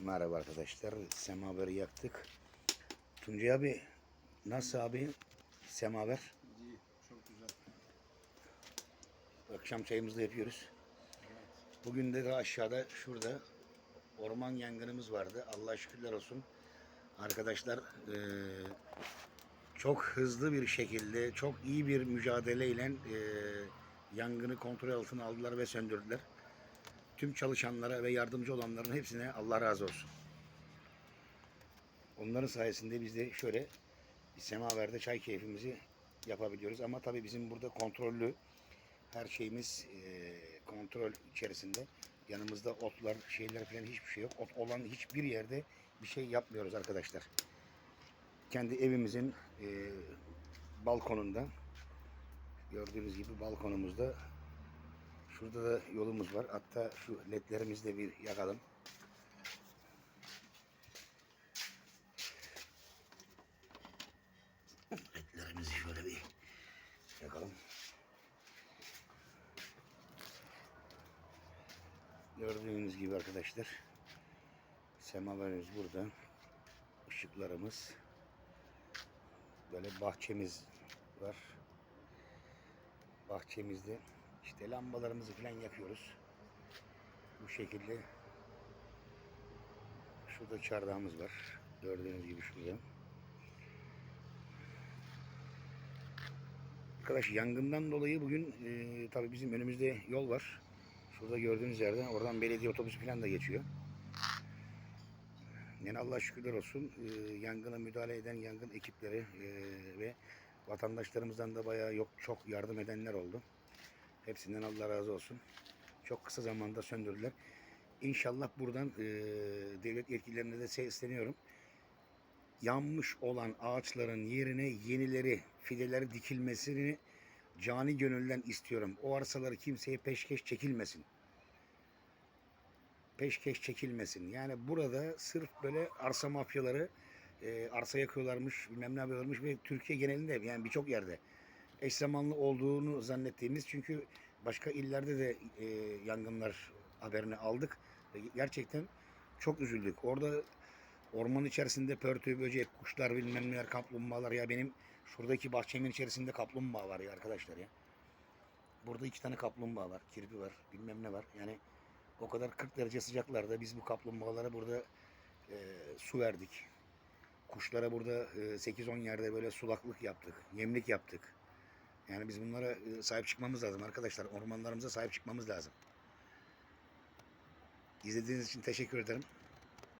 Merhaba arkadaşlar. Semaveri yaktık. Tuncay abi nasıl abi semaver? İyi, çok güzel. Akşam çayımızı da yapıyoruz. Bugün de daha aşağıda şurada orman yangınımız vardı. Allah şükürler olsun. Arkadaşlar eee, çok hızlı bir şekilde, çok iyi bir mücadeleyle eee, yangını kontrol altına aldılar ve söndürdüler. Tüm çalışanlara ve yardımcı olanların hepsine Allah razı olsun. Onların sayesinde biz de şöyle bir semaverde çay keyfimizi yapabiliyoruz. Ama tabii bizim burada kontrollü her şeyimiz eee, kontrol içerisinde. Yanımızda otlar, şeyler falan hiçbir şey yok. Ot olan hiçbir yerde bir şey yapmıyoruz arkadaşlar. Kendi evimizin eee, balkonunda gördüğünüz gibi balkonumuzda şurada da yolumuz var. Hatta şu ledlerimizi de bir yakalım. Ledlerimizi şöyle bir yakalım. Gördüğünüz gibi arkadaşlar semaverimiz burada. Işıklarımız böyle bahçemiz var. Bahçemizde işte lambalarımızı falan yakıyoruz. Bu şekilde şurada çardağımız var. Gördüğünüz gibi şurada. Arkadaş yangından dolayı bugün e, tabii bizim önümüzde yol var. Şurada gördüğünüz yerde oradan belediye otobüsü falan da geçiyor. Yani Allah şükürler olsun e, yangına müdahale eden yangın ekipleri e, ve vatandaşlarımızdan da bayağı yok çok yardım edenler oldu. Hepsinden Allah razı olsun. Çok kısa zamanda söndürdüler. İnşallah buradan e, devlet yetkililerine de sesleniyorum. Yanmış olan ağaçların yerine yenileri, fideleri dikilmesini cani gönülden istiyorum. O arsaları kimseye peşkeş çekilmesin. Peşkeş çekilmesin. Yani burada sırf böyle arsa mafyaları e, arsa yakıyorlarmış, bilmem ne yapıyorlarmış ve Türkiye genelinde yani birçok yerde eş zamanlı olduğunu zannettiğimiz çünkü başka illerde de e, yangınlar haberini aldık. Ve gerçekten çok üzüldük. Orada orman içerisinde pörtü, böcek, kuşlar, bilmem neler, kaplumbağalar ya benim şuradaki bahçemin içerisinde kaplumbağa var ya arkadaşlar ya. Burada iki tane kaplumbağa var, kirpi var, bilmem ne var. Yani o kadar 40 derece sıcaklarda biz bu kaplumbağalara burada e, su verdik. Kuşlara burada e, 8-10 yerde böyle sulaklık yaptık, yemlik yaptık. Yani biz bunlara e, sahip çıkmamız lazım arkadaşlar. Ormanlarımıza sahip çıkmamız lazım. İzlediğiniz için teşekkür ederim.